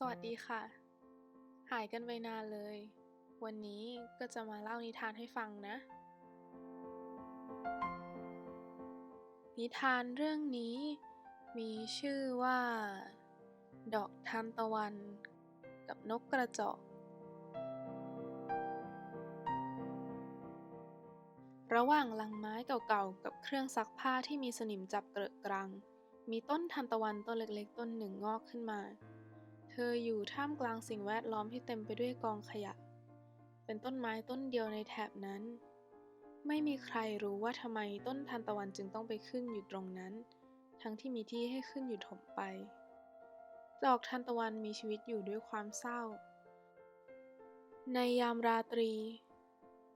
สวัสดีค่ะ หายกันไปนานเลย วันนี้ก็จะมาเล่านิทานให้ฟังนะ นิทานเรื่องนี้มีชื่อว่า ดอกทานตะวัน กับนกกระจอก ระหว่างลังไม้เก่าๆ กับเครื่องซักผ้าที่มีสนิมจับเกลอะกรัง มีต้นทานตะวันต้นเล็กๆ ต้นหนึ่งงอกขึ้นมาเธ ออยู่ท่ามกลางสิ่งแวดล้อมที่เต็มไปด้วยกองขยะ เป็นต้นไม้ต้นเดียวในแถบนั้น ไม่มีใครรู้ว่าทำไมต้นทานตะวันจึงต้องไปขึ้นอยู่ตรงนั้น ทั้งที่มีที่ให้ขึ้นอยู่ถมไป ดอกทานตะวันมีชีวิตอยู่ด้วยความเศร้า ในยามราตรี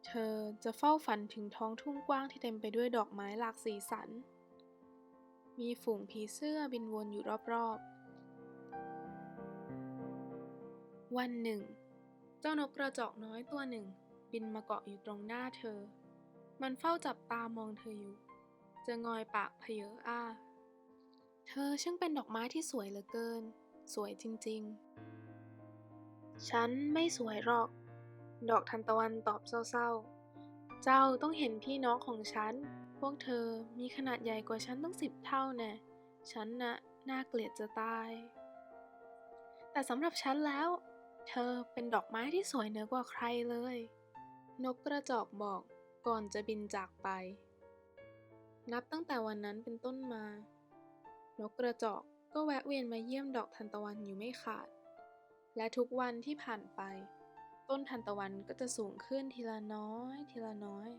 เธอจะเฝ้าฝันถึงท้องทุ่งกว้างที่เต็มไปด้วยดอกไม้หลากสีสัน มีฝูงผีเสื้อบินวนอยู่รอบๆ วันหนึ่ง เจ้านกกระจอกน้อยตัวหนึ่ง บินมาเกาะอยู่ตรงหน้าเธอ มันเฝ้าจับตามองเธออยู่ จะงอยปากเพเยออ้า เธอช่างเป็นดอกไม้ที่สวยเหลือเกิน สวยจริงๆ ฉันไม่สวยหรอก ดอกทานตะวันตอบเศร้าๆ เจ้าต้องเห็นพี่น้องของฉัน พวกเธอมีขนาดใหญ่กว่าฉันตั้งสิบเท่าแน่ฉันน่ะน่าเกลียดจะตาย แต่สำหรับฉันแล้ว เธอเป็นดอกไม้ที่สวยเหนือกว่าใครเลย นกกระจอกบอกก่อนจะบินจากไป นับตั้งแต่วันนั้นเป็นต้นมา นกกระจอกก็แวะเวียนมาเยี่ยมดอกทานตะวันอยู่ไม่ขาด และทุกวันที่ผ่านไป ต้นทานตะวันก็จะสูงขึ้นทีละน้อย ทีละน้อย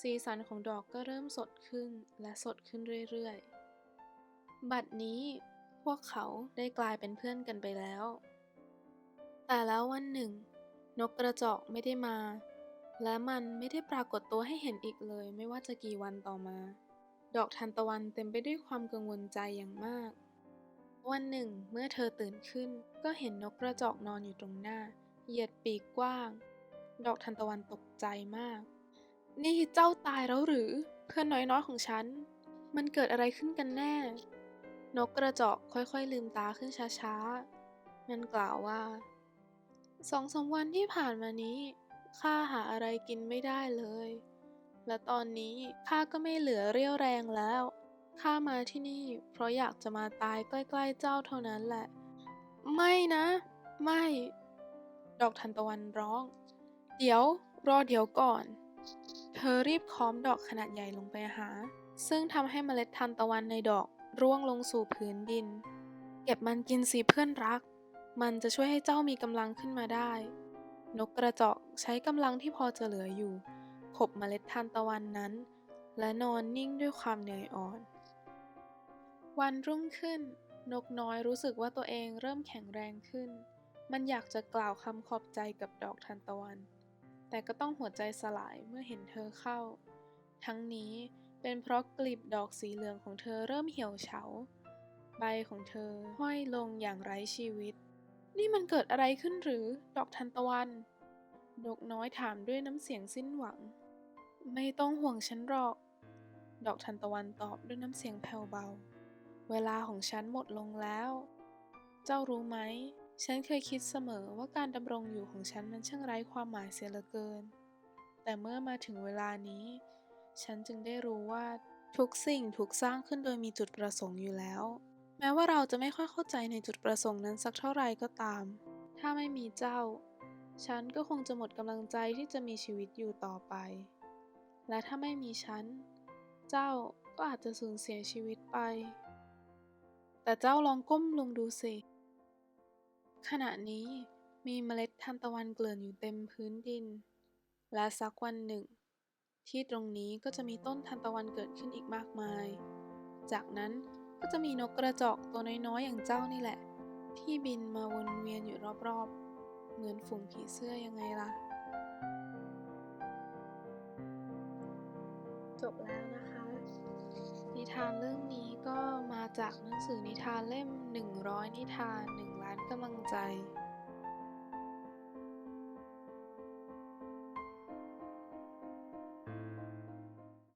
สีสันของดอกก็เริ่มสดขึ้นและสดขึ้นเรื่อยๆ บัดนี้พวกเขาได้กลายเป็นเพื่อนกันไปแล้ว แต่แล้ววันหนึ่ง นกกระจอกไม่ได้มา และมันไม่ได้ปรากฏตัวให้เห็นอีกเลยไม่ว่าจะกี่วันต่อมา ดอกทานตะวันเต็มไปด้วยความกังวลใจอย่างมาก วันหนึ่ง เมื่อเธอตื่นขึ้น ก็เห็นนกกระจอกนอนอยู่ตรงหน้า เหยียดปีกกว้าง ดอกทานตะวันตกใจมาก นี่เจ้าตายแล้วหรือเพื่อนน้อยๆของฉัน มันเกิดอะไรขึ้นกันแน่ นกกระจอกค่อยๆลืมตาขึ้นช้าๆ มันกล่าวว่า สองสามวันที่ผ่านมานี้ข้าหาอะไรกินไม่ได้เลย และตอนนี้ข้าก็ไม่เหลือเรี่ยวแรงแล้วข้ามาที่นี่ เพราะอยากจะมาตายใกล้ๆเจ้าเท่านั้นแหละ ไม่นะ ไม่ ดอกทานตะวันร้อง เดี๋ยว รอเดี๋ยวก่อน เธอรีบค้อมดอกขนาดใหญ่ลงไปหา ซึ่งทำให้เมล็ดทานตะวันในดอกร่วงลงสู่พื้นดิน เก็บมันกินสิเพื่อนรัก มันจะช่วยให้เจ้ามีกำลังขึ้นมาได้ นกกระจอกใช้กำลังที่พอจะเหลืออยู่ ขบเมล็ดทานตะวันนั้น และนอนนิ่งด้วยความเหนื่อยอ่อน วันรุ่งขึ้น นกน้อยรู้สึกว่าตัวเองเริ่มแข็งแรงขึ้น มันอยากจะกล่าวคำขอบใจกับดอกทานตะวัน แต่ก็ต้องหัวใจสลายเมื่อเห็นเธอเข้า ทั้งนี้เป็นเพราะกลีบดอกสีเหลืองของเธอเริ่มเหี่ยวเฉา ใบของเธอห้อยลงอย่างไร้ชีวิต นี่มันเกิดอะไรขึ้นหรือ ดอกทานตะวัน นกน้อยถามด้วยน้ำเสียงสิ้นหวัง ไม่ต้องห่วงฉันหรอก ดอกทานตะวันตอบด้วยน้ำเสียงแผ่วเบา เวลาของฉันหมดลงแล้ว เจ้ารู้ไหม ฉันเคยคิดเสมอว่าการดำรงอยู่ของฉันมันช่างไร้ความหมายเสียเหลือเกิน แต่เมื่อมาถึงเวลานี้ ฉันจึงได้รู้ว่าทุกสิ่งถูกสร้างขึ้นโดยมีจุดประสงค์อยู่แล้ว แม้ว่าเราจะไม่ค่อยเข้าใจในจุดประสงค์นั้นสักเท่าไรก็ตาม ถ้าไม่มีเจ้า ฉันก็คงจะหมดกำลังใจที่จะมีชีวิตอยู่ต่อไป และถ้าไม่มีฉัน เจ้าก็อาจจะสูญเสียชีวิตไป แต่เจ้าลองก้มลงดูสิ ขณะนี้มีเมล็ดทานตะวันเกลื่อนอยู่เต็มพื้นดิน และสักวันหนึ่ง ที่ตรงนี้ก็จะมีต้นทานตะวันเกิดขึ้นอีกมากมาย จากนั้น ก็จะมีนกกระจอกตัวน้อยๆ อย่างเจ้านี่แหละ ที่บินมาวนเวียนอยู่รอบๆ เหมือนฝูงผีเสื้อยังไงล่ะ จบแล้วนะคะ นิทานเรื่องนี้ก็มาจากหนังสือนิทานเล่ม 100 นิทาน 1 ล้านกำลังใจ